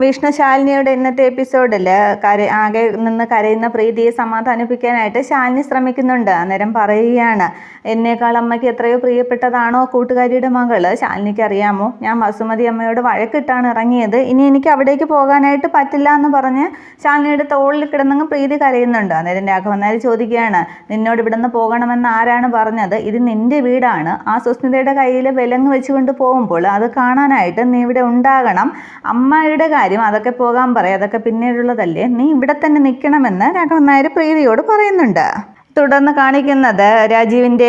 വിഷ്ണു ശാലിനിയുടെ ഇന്നത്തെ എപ്പിസോഡിൽ കര ആകെ നിന്ന് കരയുന്ന പ്രീതിയെ സമാധാനിപ്പിക്കാനായിട്ട് ശാലിനി ശ്രമിക്കുന്നുണ്ട്. അന്നേരം പറയുകയാണ് എന്നേക്കാൾ അമ്മയ്ക്ക് എത്രയോ പ്രിയപ്പെട്ടതാണോ കൂട്ടുകാരിയുടെ മകൾ ശാലിനിക്ക് അറിയാമോ? ഞാൻ വസുമതി അമ്മയോട് വഴക്കിട്ടാണ് ഇറങ്ങിയത്. ഇനി എനിക്ക് അവിടേക്ക് പോകാനായിട്ട് പറ്റില്ല എന്ന് പറഞ്ഞ് ശാലിനിയുടെ തോളിൽ കിടന്നങ്ങ് പ്രീതി കരയുന്നുണ്ട്. അന്നേരം രാഘവൻ നായർ ചോദിക്കുകയാണ് നിന്നോട് ഇവിടുന്ന് പോകണമെന്ന് ആരാണ് പറഞ്ഞത്? ഇത് നിന്റെ വീടാണ്. ആ സുസ്മിതയുടെ കയ്യിൽ വിലങ്ങ് വെച്ചുകൊണ്ട് പോകുമ്പോൾ അത് കാണാനായിട്ട് നീ ഇവിടെ ഉണ്ടാകണം. അമ്മയുടെ കാര്യം അതൊക്കെ പോകാൻ പറയാം. അതൊക്കെ പിന്നീടുള്ളതല്ലേ? നീ ഇവിടെ തന്നെ നിൽക്കണമെന്ന് രാഘവൻ നായർ പ്രീതിയോട് പറയുന്നുണ്ട്. തുടർന്ന് കാണിക്കുന്നത് രാജീവിന്റെ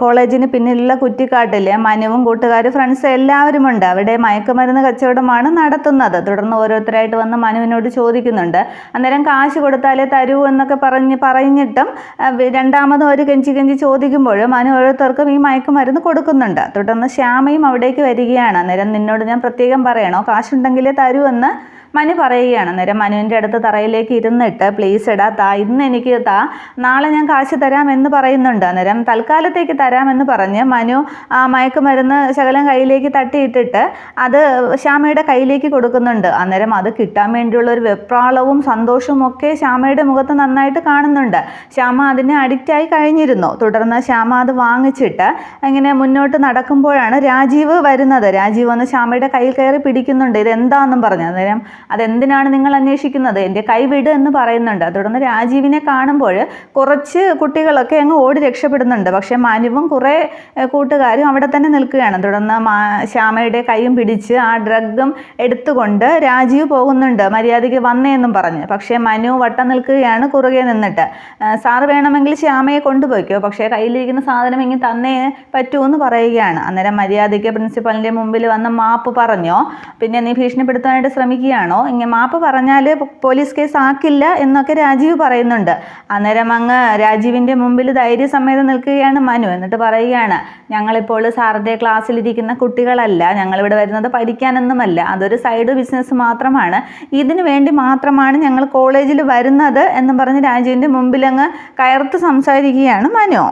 കോളേജിന് പിന്നിലുള്ള കുറ്റിക്കാട്ടിൽ മനുവും കൂട്ടുകാരും ഫ്രണ്ട്സ് എല്ലാവരുമുണ്ട്. അവിടെ മയക്കുമരുന്ന് കച്ചവടമാണ് നടത്തുന്നത്. തുടർന്ന് ഓരോരുത്തരായിട്ട് വന്ന് മനുവിനോട് ചോദിക്കുന്നുണ്ട്. അന്നേരം കാശ് കൊടുത്താലേ തരൂ എന്നൊക്കെ പറഞ്ഞ് പറഞ്ഞിട്ടും രണ്ടാമതും ഒരു കെഞ്ചി കെഞ്ചി ചോദിക്കുമ്പോൾ മനു ഓരോരുത്തർക്കും ഈ മയക്കുമരുന്ന് കൊടുക്കുന്നുണ്ട്. തുടർന്ന് ശ്യാമയും അവിടേക്ക് വരികയാണ്. അന്നേരം നിന്നോട് ഞാൻ പ്രത്യേകം പറയണോ? കാശുണ്ടെങ്കിലേ തരൂ എന്ന് മനു പറയുകയാണ്. അന്നേരം മനുവിന്റെ അടുത്ത് തറയിലേക്ക് ഇരുന്നിട്ട് പ്ലീസ് എടാ താ ഇന്ന് എനിക്ക് താ നാളെ ഞാൻ കാശ് തരാം എന്ന് പറയുന്നുണ്ട്. അന്നേരം തൽക്കാലത്തേക്ക് തരാമെന്ന് പറഞ്ഞ് മനു ആ മയക്കുമരുന്ന് ശകലം കയ്യിലേക്ക് തട്ടിയിട്ടിട്ട് അത് ശ്യാമയുടെ കയ്യിലേക്ക് കൊടുക്കുന്നുണ്ട്. അന്നേരം അത് കിട്ടാൻ വേണ്ടിയുള്ള ഒരു വെപ്രാളവും സന്തോഷവും ഒക്കെ ശ്യാമയുടെ മുഖത്ത് നന്നായിട്ട് കാണുന്നുണ്ട്. ശ്യാമ അതിനെ അഡിക്റ്റായി കഴിഞ്ഞിരുന്നു. തുടർന്ന് ശ്യാമ അത് വാങ്ങിച്ചിട്ട് ഇങ്ങനെ മുന്നോട്ട് നടക്കുമ്പോഴാണ് രാജീവ് വരുന്നത്. രാജീവ് വന്ന് ശ്യാമയുടെ കയ്യിൽ കയറി പിടിക്കുന്നുണ്ട്. ഇതെന്താണെന്നും പറഞ്ഞു. അന്നേരം അതെന്തിനാണ് നിങ്ങൾ അന്വേഷിക്കുന്നത്? എന്റെ കൈ വിട് എന്ന് പറയുന്നുണ്ട്. തുടർന്ന് രാജീവിനെ കാണുമ്പോൾ കുറച്ച് കുട്ടികളൊക്കെ അങ്ങ് ഓടി രക്ഷപ്പെടുന്നുണ്ട്. പക്ഷേ മനുവും കുറെ കൂട്ടുകാരും അവിടെ തന്നെ നിൽക്കുകയാണ്. തുടർന്ന് ശ്യാമയുടെ കൈയും പിടിച്ച് ആ ഡ്രഗും എടുത്തുകൊണ്ട് രാജീവ് പോകുന്നുണ്ട്. മര്യാദയ്ക്ക് വന്നേന്നും പറഞ്ഞ്. പക്ഷേ മനു വട്ടം നിൽക്കുകയാണ് കുറുകെ നിന്നിട്ട്. സാറ് വേണമെങ്കിൽ ശ്യാമയെ കൊണ്ടുപോയിക്കോ. പക്ഷേ കയ്യിലിരിക്കുന്ന സാധനം ഇങ്ങനെ തന്നേ പറ്റൂ എന്ന് പറയുകയാണ്. അന്നേരം മര്യാദയ്ക്ക് പ്രിൻസിപ്പലിന്റെ മുമ്പിൽ വന്ന് മാപ്പ് പറഞ്ഞോ? പിന്നെ നീ ഭീഷണിപ്പെടുത്താനായിട്ട് ശ്രമിക്കുകയാണോ? ഇങ്ങനെ മാപ്പ് പറഞ്ഞാൽ പോലീസ് കേസ് ആക്കില്ല എന്നൊക്കെ രാജീവ് പറയുന്നുണ്ട്. അന്നേരം അങ്ങ് രാജീവിന്റെ മുമ്പിൽ ധൈര്യസമേതം നിൽക്കുകയാണ് മനു. എന്നിട്ട് പറയുകയാണ് ഞങ്ങളിപ്പോൾ സാറിന്റെ ക്ലാസ്സിലിരിക്കുന്ന കുട്ടികളല്ല. ഞങ്ങളിവിടെ വരുന്നത് പഠിക്കാനൊന്നുമല്ല. അതൊരു സൈഡ് ബിസിനസ് മാത്രമാണ്. ഇതിനു വേണ്ടി മാത്രമാണ് ഞങ്ങൾ കോളേജിൽ വരുന്നത് എന്ന് പറഞ്ഞ് രാജീവിന്റെ മുമ്പിൽ അങ്ങ് കയർത്ത് സംസാരിക്കുകയാണ് മനു.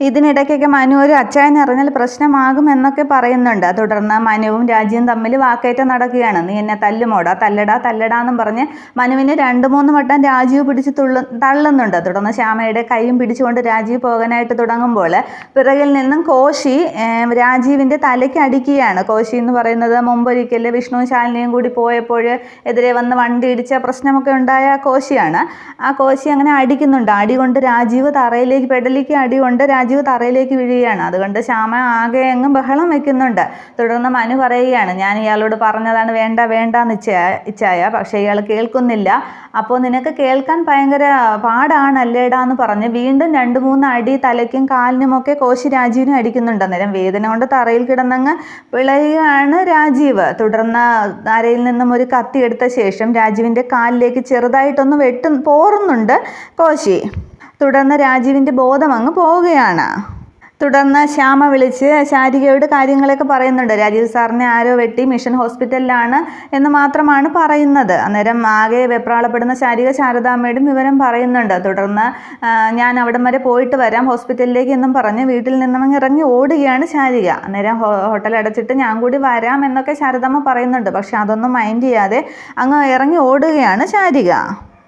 ഇതിനിടയ്ക്കൊക്കെ മനു ഒരു അച്ചായൻ അറിഞ്ഞാൽ പ്രശ്നമാകും എന്നൊക്കെ പറയുന്നുണ്ട്. തുടർന്ന് മനുവും രാജ്യവും തമ്മിൽ വാക്കേറ്റം നടക്കുകയാണ്. നീ എന്നെ തല്ലുമോടാ? തല്ലടാ? തല്ലടാ എന്നും പറഞ്ഞ് മനുവിനെ രണ്ട് മൂന്ന് വട്ടം രാജീവ് പിടിച്ച് തുള്ളു തള്ളുന്നുണ്ട്. തുടർന്ന് ശ്യാമയുടെ കൈയും പിടിച്ചുകൊണ്ട് രാജീവ് പോകാനായിട്ട് തുടങ്ങുമ്പോൾ പിറകിൽ നിന്നും കോശി രാജീവിന്റെ തലയ്ക്ക് അടിക്കുകയാണ്. കോശി എന്ന് പറയുന്നത് മുമ്പൊരിക്കൽ വിഷ്ണു ശാലിനിയും കൂടി പോയപ്പോൾ എതിരെ വന്ന് വണ്ടി ഇടിച്ച പ്രശ്നമൊക്കെ ഉണ്ടായ കോശിയാണ്. ആ കോശി അങ്ങനെ അടിക്കുന്നുണ്ട്. അടി കൊണ്ട് രാജീവ് തറയിലേക്ക് പെടലിക്ക് അടി കൊണ്ട് തറയിലേക്ക് വീഴുകയാണ്. അതുകൊണ്ട് ശ്യാമ ആകെ അങ്ങ് ബഹളം വെക്കുന്നുണ്ട്. തുടർന്ന് മനു പറയുകയാണ് ഞാൻ ഇയാളോട് പറഞ്ഞതാണ് വേണ്ട വേണ്ട എന്ന് ഇച്ഛായ. പക്ഷേ ഇയാൾ കേൾക്കുന്നില്ല. അപ്പോൾ നിനക്ക് കേൾക്കാൻ ഭയങ്കര പാടാണല്ലേടാ എന്ന് പറഞ്ഞ് വീണ്ടും രണ്ട് മൂന്ന് അടി തലയ്ക്കും കാലിനുമൊക്കെ കോശി രാജീവിനും അടിക്കുന്നുണ്ട്. അന്നേരം വേദന കൊണ്ട് തറയിൽ കിടന്നങ്ങ് വിളയുകയാണ് രാജീവ്. തുടർന്ന് അരയിൽ നിന്നും ഒരു കത്തി എടുത്ത ശേഷം രാജീവിന്റെ കാലിലേക്ക് ചെറുതായിട്ടൊന്ന് വെട്ടു പോറുന്നുണ്ട് കോശി. തുടർന്ന് രാജീവിന്റെ ബോധം അങ്ങ് പോവുകയാണ്. തുടർന്ന് ശ്യാമ വിളിച്ച് ശാരികയോട് കാര്യങ്ങളൊക്കെ പറയുന്നുണ്ട്. രാജീവ് സാറിനെ ആരോ വെട്ടി മിഷൻ ഹോസ്പിറ്റലിലാണ് എന്ന് മാത്രമാണ് പറയുന്നത്. അന്നേരം ആകെ വെപ്രാളപ്പെടുന്ന ശാരിക ശാരദാമ്മയോടും വിവരം പറയുന്നുണ്ട്. തുടർന്ന് ഞാൻ അവിടം വരെ പോയിട്ട് വരാം. ഹോസ്പിറ്റലിലേക്ക് എന്നും പറഞ്ഞ് വീട്ടിൽ നിന്നും ഇറങ്ങി ഓടുകയാണ് ശാരിക. അന്നേരം ഹോട്ടൽ അടച്ചിട്ട് ഞാൻ കൂടി വരാം എന്നൊക്കെ ശാരദാമ്മ പറയുന്നുണ്ട്. പക്ഷെ അതൊന്നും മൈൻഡ് ചെയ്യാതെ അങ്ങ് ഇറങ്ങി ഓടുകയാണ് ശാരിക.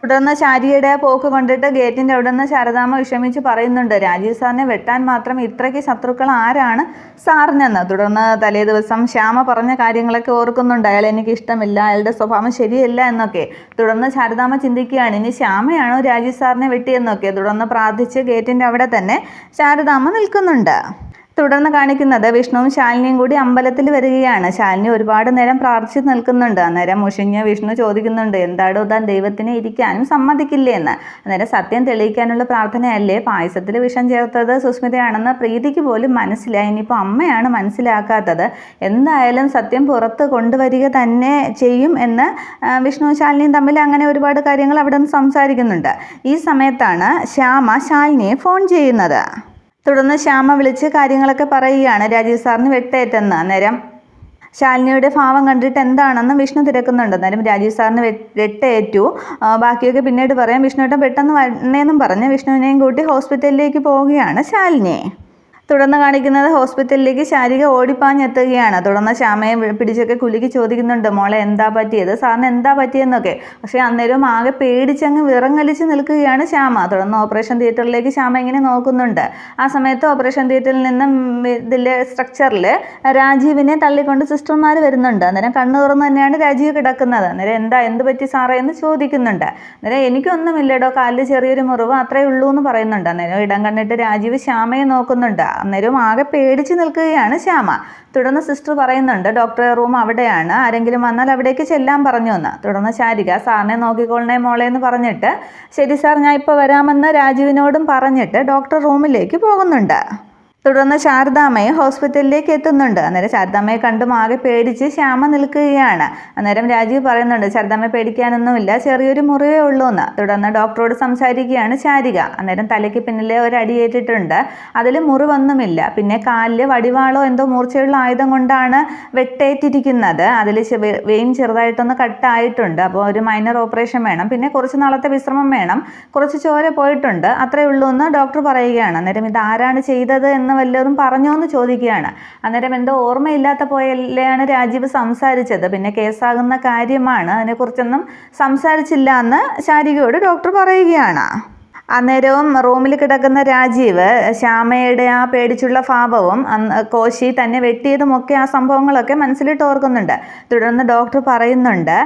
തുടർന്ന് ശാരിയുടെ പോക്ക് കണ്ടിട്ട് ഗേറ്റിന്റെ അവിടെ നിന്ന് ശാരദാമ്മ വിഷമിച്ച് പറയുന്നുണ്ട് രാജീവ് സാറിനെ വെട്ടാൻ മാത്രം ഇത്രയ്ക്ക് ശത്രുക്കൾ ആരാണ് സാറിനെന്ന്? തുടർന്ന് തലേ ദിവസം ശ്യാമ പറഞ്ഞ കാര്യങ്ങളൊക്കെ ഓർക്കുന്നുണ്ട് അയാൾ എനിക്ക് ഇഷ്ടമില്ല അയാളുടെ സ്വഭാവം ശരിയല്ല എന്നൊക്കെ. തുടർന്ന് ശാരദാമ്മ ചിന്തിക്കുകയാണ് ഇനി ശ്യാമയാണോ രാജീവ് സാറിനെ വെട്ടിയെന്നൊക്കെ? തുടർന്ന് പ്രാർത്ഥിച്ച് ഗേറ്റിന്റെ അവിടെ തന്നെ ശാരദാമ്മ നിൽക്കുന്നുണ്ട്. തുടർന്ന് കാണിക്കുന്നത് വിഷ്ണുവും ശാലിനിയും കൂടി അമ്പലത്തിൽ വരികയാണ്. ശാലിനി ഒരുപാട് നേരം പ്രാർത്ഥിച്ചു നിൽക്കുന്നുണ്ട്. അന്നേരം മുഷിഞ്ഞ് വിഷ്ണു ചോദിക്കുന്നുണ്ട് എന്താടോ താൻ ദൈവത്തിനെ ഇരിക്കാനും സമ്മതിക്കില്ലേ എന്ന് അന്നേരം സത്യം തെളിയിക്കാനുള്ള പ്രാർത്ഥനയല്ലേ? പായസത്തിൽ വിഷം ചേർത്തത് സുസ്മിതയാണെന്ന് പ്രീതിക്ക് പോലും മനസ്സിലായി. ഇനിയിപ്പോൾ അമ്മയാണ് മനസ്സിലാക്കാത്തത്. എന്തായാലും സത്യം പുറത്ത് കൊണ്ടുവരിക തന്നെ ചെയ്യും എന്ന് വിഷ്ണു ശാലിനിയും തമ്മിൽ അങ്ങനെ ഒരുപാട് കാര്യങ്ങൾ അവിടെ നിന്ന് സംസാരിക്കുന്നുണ്ട്. ഈ സമയത്താണ് ശ്യാമ ശാലിനിയെ ഫോൺ ചെയ്യുന്നത്. തുടർന്ന് ശ്യാമ വിളിച്ച് കാര്യങ്ങളൊക്കെ പറയുകയാണ്. രാജീവ് സാറിന് വെട്ടേറ്റെന്ന്. അന്നേരം ശാലിനിയുടെ ഭാവം കണ്ടിട്ട് എന്താണെന്ന് വിഷ്ണു തിരക്കുന്നുണ്ട്. അന്നേരം രാജീവ് സാറിന് വെട്ടേറ്റു. ബാക്കിയൊക്കെ പിന്നീട് പറയാം. വിഷ്ണുവേട്ടൻ പെട്ടെന്ന് വരണേന്നും പറഞ്ഞ് വിഷ്ണുവിനെയും കൂട്ടി ഹോസ്പിറ്റലിലേക്ക് പോവുകയാണ് ശാലിനി. തുടർന്ന് കാണിക്കുന്നത് ഹോസ്പിറ്റലിലേക്ക് ശാരിക ഓടിപ്പാഞ്ഞെത്തുകയാണ്. തുടർന്ന് ശ്യാമയെ പിടിച്ചൊക്കെ കുലുക്കി ചോദിക്കുന്നുണ്ട് മോളെ എന്താ പറ്റിയത്? സാറിന് എന്താ പറ്റിയെന്നൊക്കെ. പക്ഷേ അന്നേരം ആകെ പേടിച്ചങ്ങ് വിറങ്ങലിച്ച് നിൽക്കുകയാണ് ശ്യാമ. തുടർന്ന് ഓപ്പറേഷൻ തിയേറ്ററിലേക്ക് ശ്യാമ ഇങ്ങനെ നോക്കുന്നുണ്ട്. ആ സമയത്ത് ഓപ്പറേഷൻ തിയേറ്ററിൽ നിന്ന് ഇതിലെ സ്ട്രക്ചറിൽ രാജീവിനെ തള്ളിക്കൊണ്ട് സിസ്റ്റർമാർ വരുന്നുണ്ട്. അന്നേരം കണ്ണു തുറന്ന് തന്നെയാണ് രാജീവ് കിടക്കുന്നത്. അന്നേരം എന്താ എന്ത് പറ്റി സാറേ? എന്ന് ചോദിക്കുന്നുണ്ട്. അന്നേരം എനിക്കൊന്നുമില്ലടോ കാലിൽ ചെറിയൊരു മുറിവ് അത്രേ ഉള്ളൂ എന്ന് പറയുന്നുണ്ട്. അന്നേരം ഇടം കണ്ടിട്ട് രാജീവ് ശ്യാമയെ നോക്കുന്നുണ്ട്. അന്നേരം ആകെ പേടിച്ച് നിൽക്കുകയാണ് ശ്യാമ. തുടർന്ന് സിസ്റ്റർ പറയുന്നുണ്ട് ഡോക്ടറെ റൂം അവിടെയാണ്. ആരെങ്കിലും വന്നാൽ അവിടേക്ക് ചെല്ലാൻ പറഞ്ഞു എന്ന്. തുടർന്ന് ശാരിക സാറിനെ നോക്കിക്കൊള്ളണേ മോളെ എന്ന് പറഞ്ഞിട്ട് ശരി സാർ ഞാൻ ഇപ്പോൾ വരാമെന്ന് രാജുവിനോടും പറഞ്ഞിട്ട് ഡോക്ടർ റൂമിലേക്ക് പോകുന്നുണ്ട്. തുടർന്ന് ശാരദാമ്മയെ ഹോസ്പിറ്റലിലേക്ക് എത്തുന്നുണ്ട്. അന്നേരം ശാരദാമ്മയെ കണ്ടും ആകെ പേടിച്ച് ശ്യാമ നിൽക്കുകയാണ്. അന്നേരം രാജീവ് പറയുന്നുണ്ട് ശാരദാമ്മയെ പേടിക്കാനൊന്നുമില്ല ചെറിയൊരു മുറിവേ ഉള്ളൂ എന്ന്. തുടർന്ന് ഡോക്ടറോട് സംസാരിക്കുകയാണ് ശാരിക. അന്നേരം തലയ്ക്ക് പിന്നിലെ ഒരു അടിയേറ്റിട്ടുണ്ട് അതിൽ മുറിവൊന്നുമില്ല. പിന്നെ കാലിൽ വടിവാളോ എന്തോ മൂർച്ചയുള്ള ആയുധം കൊണ്ടാണ് വെട്ടേറ്റിരിക്കുന്നത്. അതിൽ വെയിൻ ചെറുതായിട്ടൊന്ന് കട്ടായിട്ടുണ്ട്. അപ്പോൾ ഒരു മൈനർ ഓപ്പറേഷൻ വേണം. പിന്നെ കുറച്ച് നാളത്തെ വിശ്രമം വേണം. കുറച്ച് ചോര പോയിട്ടുണ്ട്. അത്രേ ഉള്ളൂ എന്ന് ഡോക്ടർ പറയുകയാണ്. അന്നേരം ഇത് ആരാണ് ചെയ്തത് എന്ന് വല്ലതും പറഞ്ഞോ എന്ന് ചോദിക്കുകയാണ്. അന്നേരം എന്തോ ഓർമ്മയില്ലാത്ത പോലെയാണ് രാജീവ് സംസാരിച്ചത്. പിന്നെ കേസാകുന്ന കാര്യമാണ്. അതിനെക്കുറിച്ചൊന്നും സംസാരിച്ചില്ല എന്ന് ശാരികയോട് ഡോക്ടർ പറയുകയാണ്. അന്നേരവും റൂമിൽ കിടക്കുന്ന രാജീവ് ശ്യാമയുടെ ആ പേടിച്ചുള്ള ഭാവവും കോശി തന്നെ വെട്ടിയതുമൊക്കെ ആ സംഭവങ്ങളൊക്കെ മനസ്സിലിട്ട് ഓർക്കുന്നുണ്ട്. തുടർന്ന് ഡോക്ടർ പറയുന്നുണ്ട്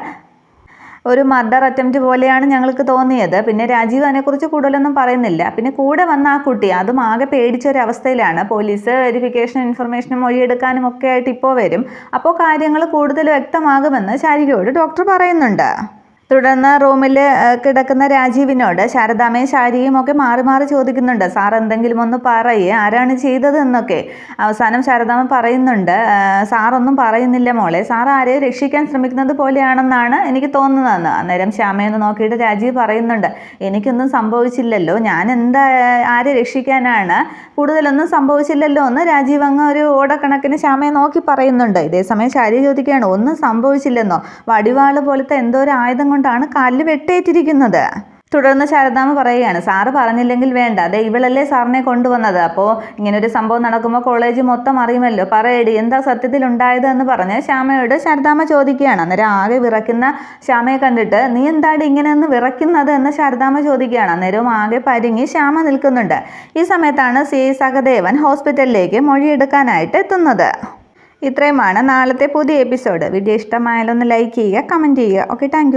ഒരു മർഡർ അറ്റംപ്റ്റ് പോലെയാണ് ഞങ്ങൾക്ക് തോന്നിയത്. പിന്നെ രാജീവ് അതിനെക്കുറിച്ച് കൂടുതലൊന്നും പറയുന്നില്ല. പിന്നെ കൂടെ വന്ന ആ കുട്ടി അതും ആകെ പേടിച്ച ഒരു അവസ്ഥയിലാണ് പോലീസ് വെരിഫിക്കേഷൻ ഇൻഫർമേഷനും മൊഴിയെടുക്കാനും ഒക്കെ ആയിട്ട് ഇപ്പോൾ വരും. അപ്പോൾ കാര്യങ്ങൾ കൂടുതൽ വ്യക്തമാകുമെന്ന് ശാരികയോട് ഡോക്ടർ പറയുന്നുണ്ട്. തുടർന്ന് റൂമിൽ കിടക്കുന്ന രാജീവിനോട് ശാരദാമ്മയും ശാരിയും ഒക്കെ മാറി മാറി ചോദിക്കുന്നുണ്ട്. സാർ എന്തെങ്കിലും ഒന്ന് പറയേ. ആരാണ് ചെയ്തത് എന്നൊക്കെ അവസാനം ശാരദാമ്മ പറയുന്നുണ്ട്. "ആ, സാറൊന്നും പറയുന്നില്ല മോളെ. സാർ ആരെയും രക്ഷിക്കാൻ ശ്രമിക്കുന്നത് പോലെയാണെന്നാണ് എനിക്ക് തോന്നുന്നതെന്ന്. അന്നേരം ശ്യാമയൊന്ന് നോക്കിയിട്ട് രാജീവ് പറയുന്നുണ്ട്. എനിക്കൊന്നും സംഭവിച്ചില്ലല്ലോ. ഞാൻ എന്താ ആരെ രക്ഷിക്കാനാണ്? കൂടുതലൊന്നും സംഭവിച്ചില്ലല്ലോ? എന്ന് രാജീവ് അങ്ങ് ഒരു ഓടക്കണക്കിന് ശ്യാമയെ നോക്കി പറയുന്നുണ്ട്. ഇതേസമയം ശാരി ചോദിക്കുകയാണ് ഒന്നും സംഭവിച്ചില്ലെന്നോ? വടിവാൾ പോലത്തെ എന്തോ ഒരു ആയുധം കൊണ്ടാണ് കാലിൽ വെട്ടേറ്റിരിക്കുന്നത്. തുടർന്ന് ശാരദാമ്മ പറയുകയാണ് സാറ് പറഞ്ഞില്ലെങ്കിൽ വേണ്ട. അതെ ഇവളല്ലേ സാറിനെ കൊണ്ടുവന്നത്. അപ്പോൾ ഇങ്ങനൊരു സംഭവം നടക്കുമ്പോൾ കോളേജ് മൊത്തം അറിയുമല്ലോ. പറയടി എന്താ സത്യത്തിൽ ഉണ്ടായത് എന്ന് പറഞ്ഞ് ശ്യാമയോട് ശാരദാമ്മ ചോദിക്കുകയാണ്. അന്നേരം ആകെ വിറയ്ക്കുന്ന ശ്യാമയെ കണ്ടിട്ട് നീ എന്താടി ഇങ്ങനെയൊന്ന് വിറയ്ക്കുന്നത്? എന്ന് ശാരദാമ്മ ചോദിക്കുകയാണ്. അന്നേരവും ആകെ പരിങ്ങി ശ്യാമ നിൽക്കുന്നുണ്ട്. ഈ സമയത്താണ് സി. സഹദേവൻ ഹോസ്പിറ്റലിലേക്ക് മൊഴിയെടുക്കാനായിട്ട് എത്തുന്നത്. ഇത്രയുമാണ് നാളത്തെ പുതിയ എപ്പിസോഡ്. വീഡിയോ ഇഷ്ടമായാലൊന്ന് ലൈക്ക് ചെയ്യുക കമന്റ് ചെയ്യുക. Okay thank